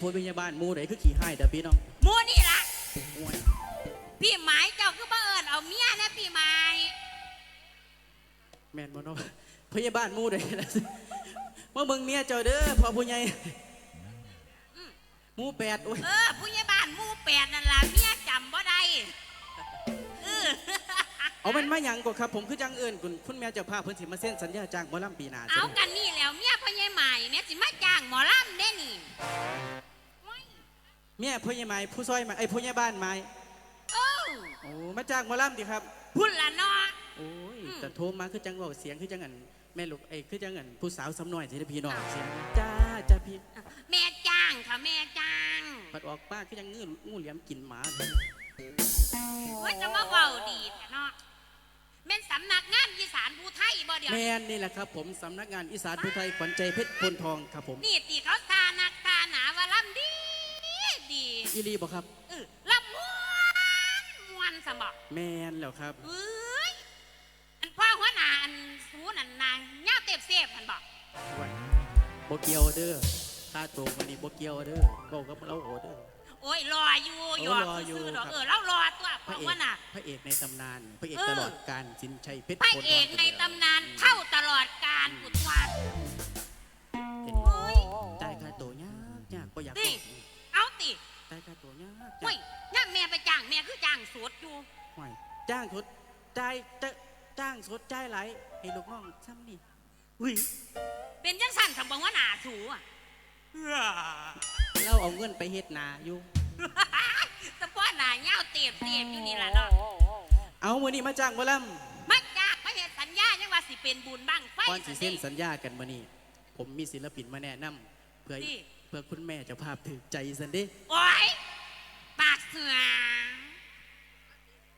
ผู้พยาบาลหมูไหนคือขี่ให้เด้อพี่น้องหมูนี่ล่ะ โอ้ยพี่หมายเจ้าคือบ่เอิญเอาเมียนะพี่หมายแม่นบ่เนาะพยาบาลหมูไหนล่ะมาเบิ่งเมียเจ้าเด้อพ่อผู้ใหญ่หมูแปดโอ้ย เออผู้ใหญ่บ้านหมู่แปดนั่นล่ะเมียจำบ่ได้เออ เอามันมาหยังก็ครับ ผมคือจังเอิญคุณคุณแม่เจ้าภาพเพิ่นสิมาเซ็นสัญญาจ้างหมอลำปีหน้าเอาสิกันนี่แล้วเมียพ่อใหญ่หมายแม่สิมาจ้างหมอลำได้นี่โอ้ยเมียพ่อใหญ่ไม้ผู้ซอยไม้ไอ้ยพ่อใหญ่บ้านไม้โอ้โอ้มาจ้างหมอลำดิครับ พุ่นละเนาะ โอ้ยอืม แต่โทรมาคือจังเว่าเสียงคือจังอันแม่ลูกเอ้ยคือจังอันผู้สาวสำน้อยสิเด้อพี่น้องเสียงจ้าจ้าพี่แม่จ้างค่ะแม่จ้างปัดออกป้าคือจังงูงูเหลี่ยมกินหมาโอ้ยจะมาเว้าดีแต่เนาะ แม่นสำนักงานอีสานภูไทยบ่เดี๋ยวแมนี้นนี่แหละครับ ผมสำนักงานอีสานผู้ไทยขวัญใจเพชรพลทองครับผมนี่ตีเขาตานักตาหนาว่าลำดีดีอีรีบอกครับ เออลำม้วนม้วนสมบอกแมนแล้วครับ เอ้ยอันพ่อหัวหน้าอันสูนันนายย่าเต็บเสพมันบอกโบเกียวเด้อค่าตัววันนี้โบเกียวเด้อบอกกับเราโอเด้อ โอ้ยรออยู่โอ้หยอกรออยู่ซื้อๆดอกครับเออเรารอตัวพพ่อระเอหัวกหน้าพระเอกในตำนาน พระเอกเออ ตลอดการสินชัยเพชรพระพลทงเอกในตำนานเท่าตลอดการกุศลเห็นโอ้ย จ่ายค่าตัวยากยากก็อยากนี่บอกเอาติจ่ายค่าตัวยากโอ้ยย่าแม่ไปจ้างแม่คือจ้างสวดอยู่ห่วยจ้างสดจ่ายจะจ้างสดจ่ายไหลายให้ลูกน้องซ้ำนี่อุ้ยเป็นจังสั่นสมบังว่าหนาสูอะ เราเอาเงินไปเฮ็ดนาอยู่ สะพอหนาเงาเตียบเตียบอยู่นี่แหละเนาะเอามือนี้มาจ้างหมอลมาจ้างมาเห็นสัญญายังว่าสิเป็นบุญบ้างไฟำก่อนสิเส้นสิสัญญากันมือนี้ผมมีศิลปินมาแนะนำเพื่อนี่เพื่อคุณแม่เจะภาพถือใจสันเด้โอ้ยปากเสือ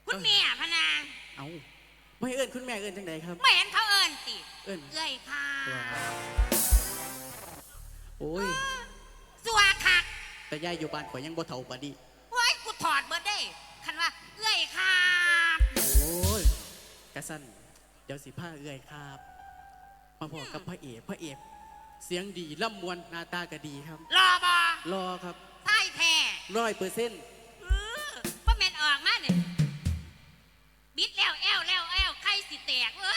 คุณแม่พะนาเอาไม่เอิ้นคุณแม่เอิ้นจังใดครับไม่เห็นเขาเอิญติเอิ้นเอ้ยค่ะโอ้ยสัวคัก แต่ยายอยู่บ้านข่อยยังบ่เฒ่าปานนี้โอ้ยกูถอดเบิดได้คันว่า เอ้ยค่ะโอ้ยกะสั้นเดี๋ยวสิพาเอื้อยครับ มาพอกับพระเอกพระเอกเสียงดีล่ำมวนหน้าตาก็ดีครับ รอบอรอครับใต้แท้ร้อยเปอร์เซ็นต์เออพ่อแม่นออกมาเนี่ยบิดแล้วแอวแล้วแอวไข่สิแตกเอ้ย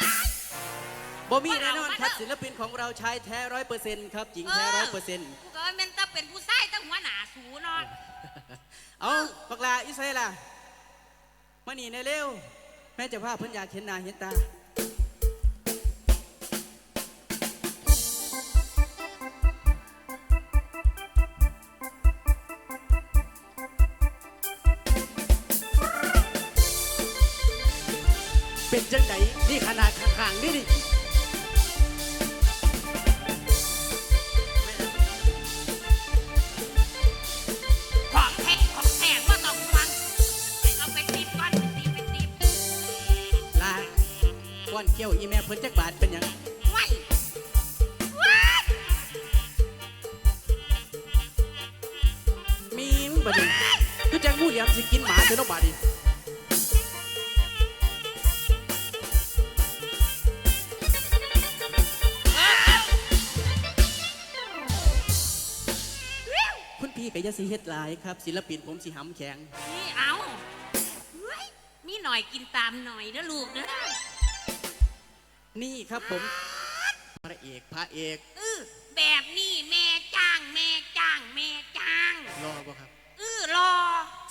บ่มีแน่นอนครับเอามาเถอะศิลปินของเราชายแท้ร้อยเปอร์เซ็นต์ครับหญิงแท้ร้อยเปอร์เซ็นต์ กูก็ว่าแม่นต้ หัวหนาสูเนอนเอาปักลาอิสราเอล่ะมานี่ในเร็ว แม่เจะพาพเพิ่นอยากเห็นหน้าเห็นตาเป็นจังไดนี่ขนาดข้างๆนี่นี่ ก้อนเขี้ยวอีแม่เพิ่นจักบาทเป็นหยังไว้ว้ายมีมึงบัดนี้คือจังงูเหลี่ยมสิกินหมาเถอะเนาะบาดนี้เร็วคุณพี่ก็อย่าสิเฮ็ดหลายครับ ศิลปินผมสิหำแข็ง นี่เอาเฮ้ยมีหน่อยกินตามหน่อยนะลูกนะ นี่ครับผมพระเอกพระเอกเออแบบนี้แม่จ้างแม่จ้างแม่จ้างรอบ่ครับเออรอ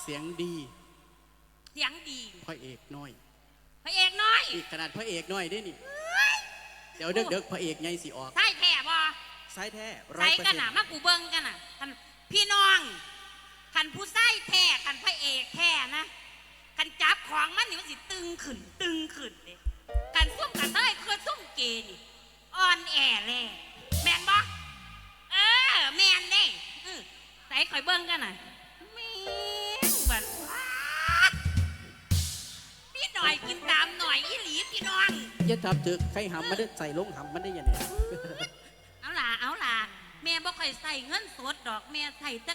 เสียงดีเสียงดีพระเอกน้อยพระเอกน้อยอีกขนาดพระเอกน้อยได้นี่ เดี๋ยวเด็กๆพระเอกใหญ่สิออกใส่แท้บ่สายแท้ร้อใส่ยเปอร์กันเซ็นน่ะต์มากูเบิ่งกันน่ะคันพี่น้องคันผู้ใส่แท้คันพระเอกแท้นะคันจับของมันนี่มันสิตึงขึ้นตึงขึ้นเลยคันซุ่มกันเต้ย คือซุ่มเกนี่อ่อนแอเลยแมนบ่เออแมนเด้อือใส่ข่อยเบิ่งกันน่ะแม่งบัดว้าพี่หน่อยกินตามหน่อยอีหลีพี่น้อง อย่าทับถึกใครหำมันได้ใส่ลงหำมันได้ยังไงเอาล่ะเอาล่ะแม่บ่ค่อยใส่เงินสดดอกแม่ใส่แต่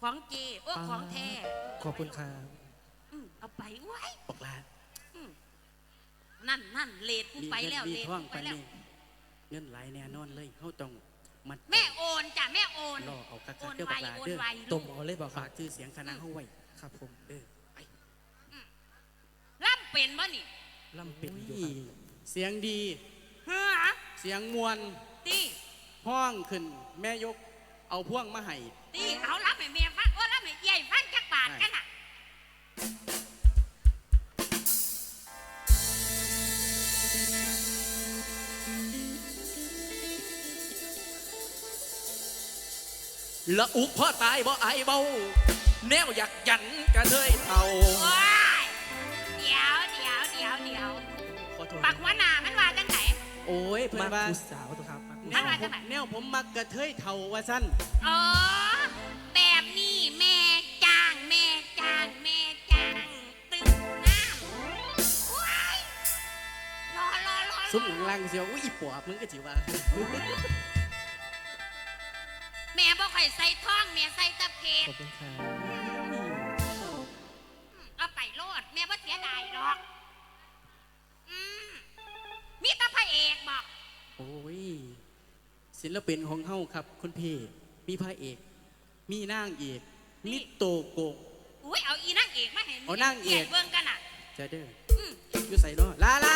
ของเจโอ้ของแท้ขอบคุณครับอืมเอาไปไว้ บอกลา นั่นนั่นเลดกูมีไปเงินแล้วมีเลดท่องกูไปปันแล้วนี้เงินไหลแน่นอนเลยเขาต้องมัดแม่โอนจ้ะแม่โอนรอเอาคักโอนๆเด้อไวบักหลาโอนเด้อไวตลูมกเอาเลยบอกครัฝาบกชื่อเสียงคณะเฮาไว้ครับผมเออไปล่ำเป็นบ่นี่ล่ำเป็นอยู่ครับเสียงดีเฮ้อเสียงมวลตีห้องขึ้น แม่ยกเอาพ่วงมาให้ตีเอาล่ำให้แม่ฟังโอ้ล่ำให้ใหญ่ฟังจักบาทกันน่ะ ละอุกพ่อตายบ่ไอายเบาแนวอยากยันกระเทยเท่าโอ้ยเดี๋ยวเดี๋ยวเดี๋ยวเดี๋ยวขอโทษปักหัวหน้ามันว่าจังไหน โอ้ยเพื่อมานว่าผู้สาวตัวครับมักผู้แนสาววว่าผจังมไหนแนวผมมักกระเทยเท่าว่าสั้นอ๋อ ซุ้มหลังลังเสียวอุ้ยอีปอบมึงก็จิว่าแม่บ่ค่อยใส่ท่องแม่ใส่แตะเพชขอบคุณครับเอาไปโลดแม่บ่เสียดายหรอกอืมมีแตาพระเอกบอกโอ้ยศิลปินของเฮาครับคุณพี่มีพระเอก มีนางเอกมีโตโกง อุ้ยเอาอีนางเอกมาเห็นเอานางเอก เบิ่งกันอะจะเด้ออืม อยู่ใส่เนาะลาลา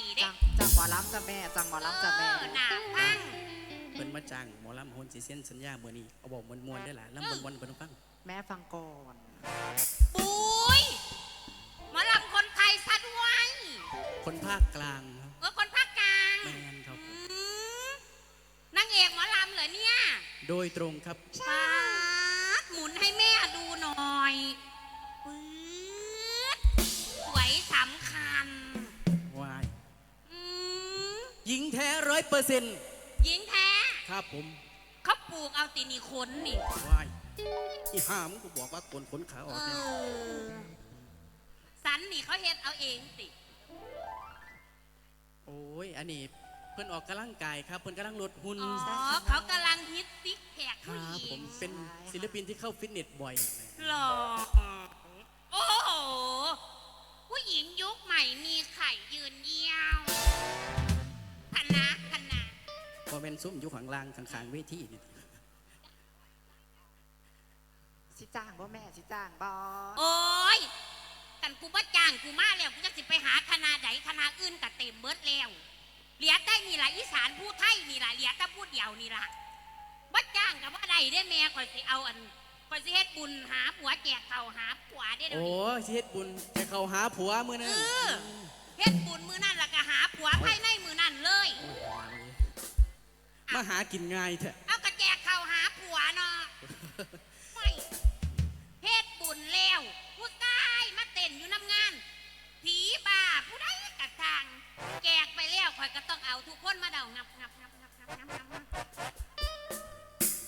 ยำลงหนีเด้จังจังหมอลำจ้ะแม่ จังหมอลำจ้ะแม่ เออหน้าพังเพิ่นมาจ้างหมอลำโฮนสิเส้นสัญญามื้อนี้เอาบอกมวนๆได้ล่ะลำมวนๆเพิ่นฟังแม่ฟังก่อนปุ้ยหมอลำคนไทยซะด้วยคนภาคกลางครับเออคนภาคกลางแมนครับ อืมนางเอกหมอลำเหรอเนี่ยโดยตรงครับป๊าดหมุนให้แม่ดูหน่อยปื๊ดสวยสำคั หญิงแท้ร้อยเปอร์เซ็นต์หญิงแท้ครับผมเขาปลูกเอาตินีขนนี่วายอีห้ามกูบอกว่าคนขนขาอเออกเนี่ยอสันนี่เขาเฮ็ดเอาเองสิโอ้ยอันนี้เพิ่นออกกำลังกายครับ เพิ่นกำลังลดหุ่นอ๋อเขากำลังฮิตซิกแพคคผู้รับหญิผงมเป็นศิลปินที่เข้าฟิตเนสบ่อย หล่อโอ้โหผู้หญิงยุคใหม่มีไข่ยืนเยี่ยวคณะคณะ พอเป็นซุ้มอยู่ข้างล่างข้างๆเวทีนี่สิจ้างบ่แม่สิจ้างบ่โอ้ยกันกูบ่จ้างกูมาแล้วกูจะสิไปหาคณะใดคณะอื่นก็เต็มเบิดแล้วเหลียได้นี่ล่ะอีสานผู้ไทยนี่ล่ะเหลียแต่ผู้เดียวนี่ล่ะบ่จ้างกับว่าใดได้แม่ข่อยสิเอาอันข่อยสิเฮ็ดบุญหาผัวแจกเขาวหาผัวได้เดี๋ยวโอ้นี้ยสิเฮ็ดบุญจะเข้าหาผัวมื้อนั้นเออเฮ็ดบุญมือนั่นแล้วก็หาผัวภายในมือนั่นเลยโอ้ย มาหากินง่ายเถอะเอากระแจกเขาวหาผัวเนาะไม่เฮ็ดบุญแล้วผู้ชายมาเต้นอยู่น้ำงาน ผีบ้าผู้ใดกระทาง แจกไปแล้วข่อยก็ต้องเอาทุกคนมาเดางับงับงับงับงับงับงับงับ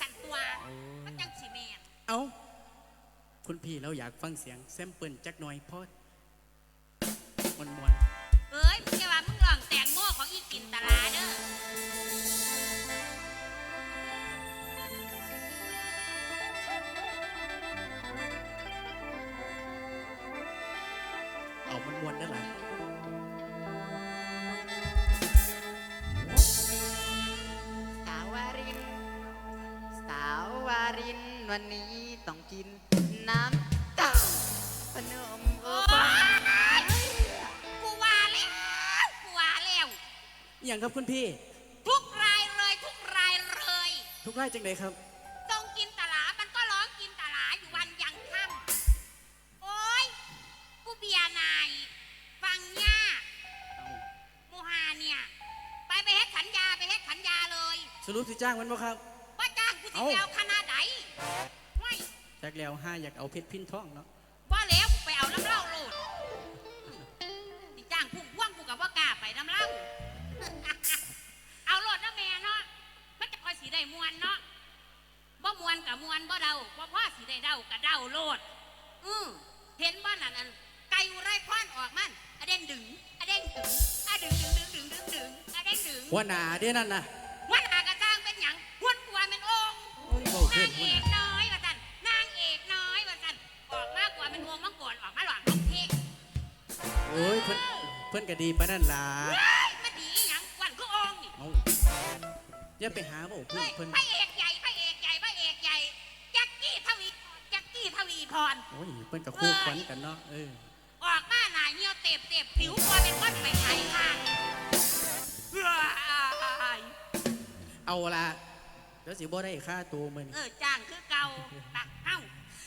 กันตัวโอ้มันยจังสีแมนเอาคุณพี่เราอยากฟังเสียงแซมเปิลจักหน่อยพอ วันนี้ต้องกินน้ำตาพนมโอโอ้บายกูว่าแล้วกูว่าแล้วอหย่างครับคุณพี่ ทุกรายเลยทุกรายเลย ทุกไร่จังไดครับ ต้องกินตลา มันก็ร้องกินตลาอยู่วันยังค่ำโอ้ย กูเบียร์นาย ฟังย่าเอาโมฮาเนี่ย ไปไปเฮ็ดขันยาไปเฮ็ดขันยาเลย สรุปสิจ้างมันบ่ครับ ว่าจ้างกูสิเอ้าไปเอาคณะใด ไม่จักแล้วห้าอยากเอาเพชรพินทองเนาะว่าแล้วกูไปเอาน้ำเหล้าโลดสิจ้างพุ่งพ่วงกูกับว่ากล้าไปน้ำเหล้าเอาโลดนะแม่เนาะมันจะคอยสีได้มวนเนาะบ่มวนกับมวนบ่เดาบ่พ่อสิได้เดากับเดาโลดอือเห็นว่านั่นอันไก่อุไรพรออกมันอะเด้งดึงอะเด้งดึงอะดึงดึงดึงดึงดึงดึงอะเด้งดึงหัวหน้าเด้นั่นน่ะหัวันอากระจ้างเป็นหยังหวนกวนเป็นองค์โอ้ยเว้าเกินานงหัเอวหน้าก โอ้ยเพิ่นเพิ่นก็ดีปานนั่นล่ะเฮ้ยมาดีอีหยังกวนคือองค์นี่เอาอย่าไปหาเว่าเพิ่เฮ้นยเพิ่นพระเอกใหญ่พระเอกใหญ่พระเอกใหญ่แจ็คกี้ทวีแจ็คกี้ทวีพร โอ้ยเพิ่นก็คู่ขวัญกันเนาะเออออกมาหน้าเหี่ยวเต็บเต็บผิวตัวเป็นก้อนไปไทยข้างเฮ้ยเอาละเดี๋ยวสิบ่ได้ค่าตัวมันเออจ้างคือเก่าตักเอ้า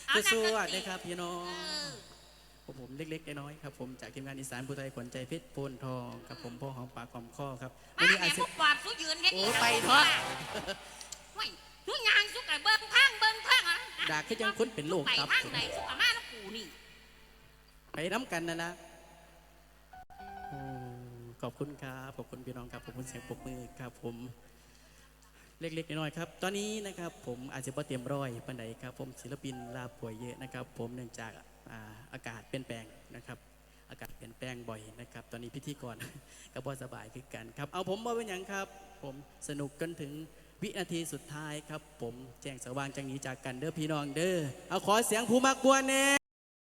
เอาสู้นักดนตๆนะครับพี่น้อเองอผมผม เล็กๆน้อยๆครับผมจากทีมงานอีสานผู้ไทยขวัญใจเพชรโพนทองครับผมพ่อหอมปากหอมคอครับมาวันนี้แม่อาจจะพวกปอบสู้ยืนแค่นี้โอ้ไปเถอะ ไม่ทุกอย่างสุกไก่เบิ้งข้างเบิ้งข้างอะดากคือจังคนเป็นโรคไปตับทางไหนสุกอามาแล้วกูนี่ ไปน้ำกันนะนะโอ้ขอบคุณครับขอบคุณพี่น้องครับขอบคุณเสียงปรบมือครับผมเล็กๆน้อยๆครับ ตอนนี้นะครับผมอาจจะพอเตรียมร้อยปันใดครับ ผมศิลปินลาป่วยเยอะนะครับ ผมเนื่องจาก อากาศเปลี่ยนแปลงนะครับ อากาศเปลี่ยนแปลงบ่อยนะครับ ตอนนี้พิธีกรก็บ่สบายคือกันครับ เอาผมมาเป็นอย่างครับ ผมสนุกจนถึงวินาทีสุดท้ายครับ ผมแจ้งสว่างจังนี้จากกันเด้อพี่น้องเด้อเอาขอเสียงผู้มักบวนเน่